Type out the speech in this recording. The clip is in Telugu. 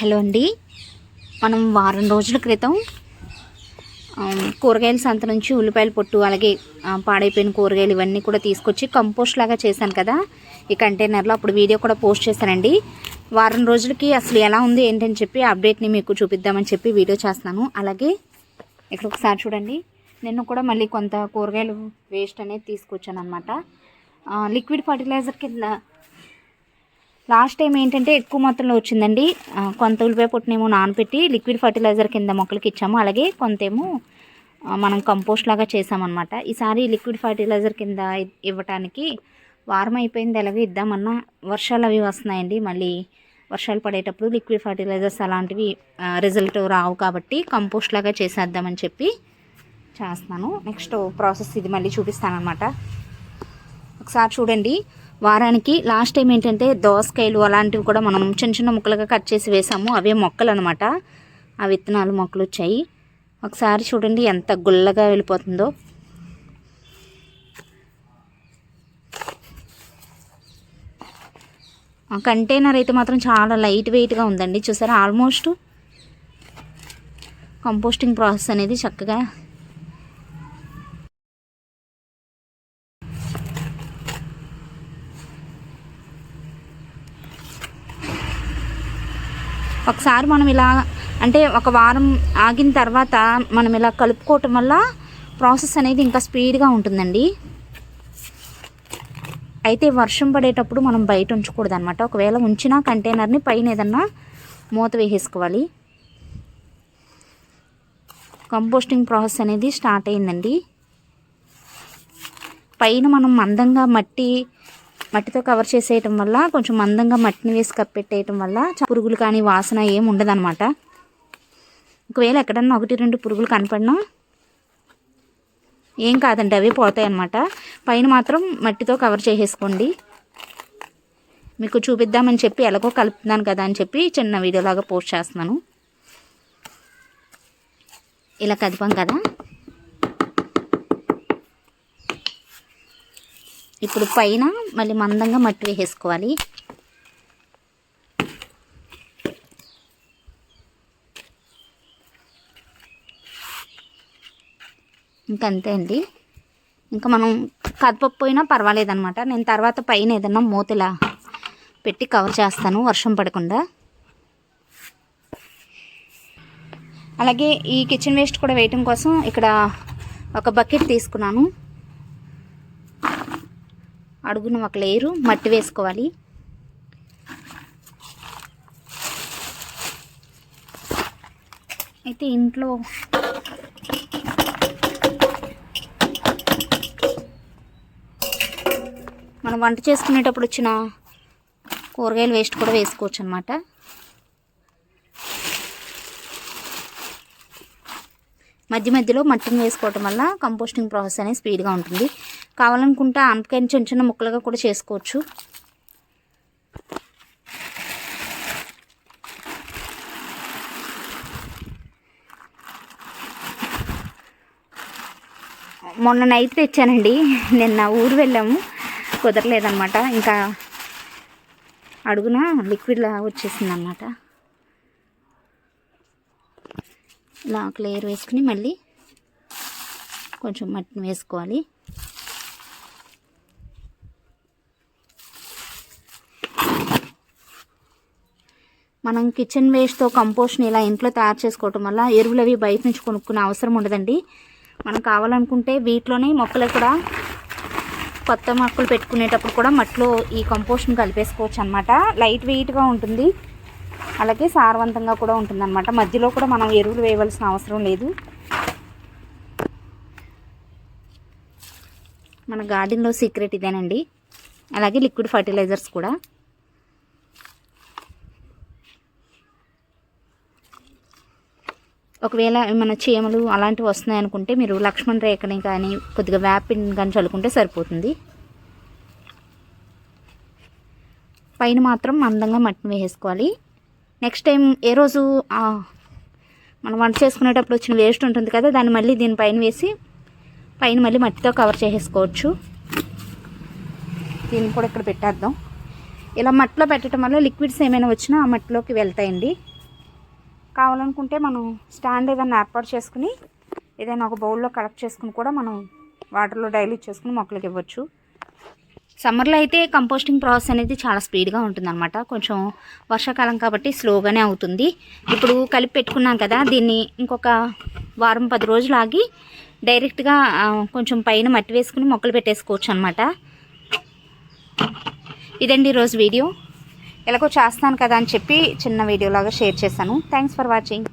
హలో అండి. మనం వారం రోజుల క్రితం కూరగాయల సంత నుంచి ఉల్లిపాయల పొట్టు అలాగే పాడైపోయిన కూరగాయలు ఇవన్నీ కూడా తీసుకొచ్చి కంపోస్ట్ లాగా చేశాను కదా. ఈ కంటైనర్లో అప్పుడు వీడియో కూడా పోస్ట్ చేశానండి. వారం రోజులకి అసలు ఎలా ఉంది ఏంటని చెప్పి అప్డేట్ని మీకు చూపిద్దామని చెప్పి వీడియో చేస్తున్నాను. అలాగే ఇక్కడ ఒకసారి చూడండి. నిన్న కూడా మళ్ళీ కొంత కూరగాయలు వేస్ట్ అనేది తీసుకొచ్చాను అనమాట లిక్విడ్ ఫర్టిలైజర్ కింద లాస్ట్ టైం ఏంటంటే ఎక్కువ మొత్తంలో వచ్చిందండి. కొంత ఉల్లిపాయ పొట్టునేమో నానబెట్టి లిక్విడ్ ఫర్టిలైజర్ కింద మొక్కలకి ఇచ్చాము. అలాగే కొంతేమో మనం కంపోస్ట్ లాగా చేసామన్నమాట. ఈసారి లిక్విడ్ ఫర్టిలైజర్ కింద ఇవ్వటానికి వారం అయిపోయింది ఎలాగో ఇద్దామన్నా వర్షాలు అవి వస్తున్నాయండి. మళ్ళీ వర్షాలు పడేటప్పుడు లిక్విడ్ ఫర్టిలైజర్స్ అలాంటివి రిజల్ట్ రావు కాబట్టి కంపోస్ట్ లాగా చేసేద్దామని చెప్పి చేస్తున్నాను. నెక్స్ట్ ప్రాసెస్ ఇది మళ్ళీ చూపిస్తాను అనమాట ఒకసారి చూడండి. వారానికి లాస్ట్ టైం ఏంటంటే దోసకాయలు అలాంటివి కూడా మనం చిన్న చిన్న ముక్కలుగా కట్ చేసి వేసాము. అవే మొక్కలు అనమాట ఆ విత్తనాలు మొక్కలు వచ్చాయి. ఒకసారి చూడండి ఎంత గుల్లగా వెళ్ళిపోతుందో. ఆ కంటైనర్ అయితే మాత్రం చాలా లైట్ వెయిట్గా ఉందండి. చూసారా? ఆల్మోస్ట్ కంపోస్టింగ్ ప్రాసెస్ అనేది చక్కగా ఒకసారి మనం ఇలా అంటే ఒక వారం ఆగిన తర్వాత మనం ఇలా కలుపుకోవటం వల్ల ప్రాసెస్ అనేది ఇంకా స్పీడ్గా ఉంటుందండి. అయితే వర్షం పడేటప్పుడు మనం బయట ఉంచకూడదు అనమాట ఒకవేళ ఉంచినా కంటైనర్ని పైన ఏదన్నా మూత వేసేసుకోవాలి. కంపోస్టింగ్ ప్రాసెస్ అనేది స్టార్ట్ అయిందండి. పైన మనం మందంగా మట్టి మట్టితో కవర్ చేసేయటం వల్ల కొంచెం మందంగా మట్టిని వేసి కప్పెట్టేయటం వల్ల పురుగులు కానీ వాసన ఏం ఉండదన్నమాట. ఒకవేళ ఎక్కడన్నా ఒకటి రెండు పురుగులు కనపడినా ఏం కాదండి అవి పోతాయి అన్నమాట పైన మాత్రం మట్టితో కవర్ చేసేసుకోండి. మీకు చూపిద్దామని చెప్పి ఎలాగో కలుపుతున్నాను కదా అని చెప్పి చిన్న వీడియోలాగా పోస్ట్ చేస్తున్నాను. ఇలా కదిపాం కదా. ఇప్పుడు పైన మళ్ళీ మందంగా మట్టి వేసేసుకోవాలి. ఇంకంతే అండి. ఇంకా మనం కదపకపోయినా పర్వాలేదనమాట నేను తర్వాత పైన ఏదన్నా మూతలా పెట్టి కవర్ చేస్తాను వర్షం పడకుండా. అలాగే ఈ కిచెన్ వేస్ట్ కూడా వేయటం కోసం ఇక్కడ ఒక బకెట్ తీసుకున్నాను. అడుగున ఒక లేయరు మట్టి వేసుకోవాలి. అయితే ఇంట్లో మనం వంట చేసుకునేటప్పుడు వచ్చిన కూరగాయలు వేస్ట్ కూడా వేసుకోవచ్చు అనమాట మధ్య మధ్యలో మట్టిని వేసుకోవటం వల్ల కంపోస్టింగ్ ప్రాసెస్ అనేది స్పీడ్గా ఉంటుంది. కావాలనుకుంటే ఆనపకాయని చిన్న చిన్న ముక్కలుగా కూడా చేసుకోవచ్చు. మొన్న నైట్ తెచ్చానండి. నిన్న ఊరు వెళ్ళాము. కుదరలేదన్నమాట. ఇంకా అడుగున లిక్విడ్లా వచ్చేసింది అనమాట ఇలా ఒక లేయర్ వేసుకుని మళ్ళీ కొంచెం మట్టిని వేసుకోవాలి. మనం కిచెన్ వేస్ట్తో కంపోస్ట్ని ఇలా ఇంట్లో తయారు చేసుకోవటం వల్ల ఎరువులు అవి బయట నుంచి కొనుక్కునే అవసరం ఉండదండి. మనం కావాలనుకుంటే వీటిలోనే మొక్కలు కూడా కొత్త మొక్కలు పెట్టుకునేటప్పుడు కూడా మట్టిలో ఈ కంపోస్ట్ని కలిపేసుకోవచ్చు అనమాట లైట్ వెయిట్గా ఉంటుంది. అలాగే సారవంతంగా కూడా ఉంటుంది అనమాట మధ్యలో కూడా మనం ఎరువులు వేయవలసిన అవసరం లేదు. మన గార్డెన్లో సీక్రెట్ ఇదేనండి. అలాగే లిక్విడ్ ఫర్టిలైజర్స్ కూడా. ఒకవేళ ఏమైనా చీమలు అలాంటివి వస్తున్నాయి అనుకుంటే మీరు లక్ష్మణ్ రేఖని కానీ కొద్దిగా వ్యాపిన్ కానీ చల్లుకుంటే సరిపోతుంది. పైన మాత్రం మందంగా మట్టిని వేసుకోవాలి నెక్స్ట్ టైం ఏ రోజు మనం వంట చేసుకునేటప్పుడు వచ్చిన వేస్ట్ ఉంటుంది కదా దాన్ని మళ్ళీ దీనిపైన వేసి పైన మళ్ళీ మట్టితో కవర్ చేసేసుకోవచ్చు. దీన్ని కూడా ఇక్కడ పెట్టేద్దాం. ఇలా మట్టిలో పెట్టడం వల్ల లిక్విడ్స్ ఏమైనా వచ్చినా ఆ మట్టిలోకి వెళ్తాయండి. కావాలనుకుంటే మనం స్టాండ్ ఏదైనా ఏర్పాటు చేసుకుని ఏదైనా ఒక బౌల్లో కలెక్ట్ చేసుకుని కూడా మనం వాటర్లో డైలీ చేసుకుని మొక్కలకి ఇవ్వచ్చు. సమ్మర్లో అయితే కంపోస్టింగ్ ప్రాసెస్ అనేది చాలా స్పీడ్గా ఉంటుందన్నమాట. కొంచెం వర్షాకాలం కాబట్టి స్లోగానే అవుతుంది. ఇప్పుడు కలిపి పెట్టుకున్నాం కదా దీన్ని ఇంకొక వారం పది రోజులు ఆగి డైరెక్ట్గా కొంచెం పైన మట్టి వేసుకుని మొక్కలు పెట్టేసుకోవచ్చు అనమాట ఇదండి ఈరోజు వీడియో. ఎలాగో చేస్తాను కదా అని చెప్పి చిన్న వీడియోలాగా షేర్ చేశాను. Thanks for watching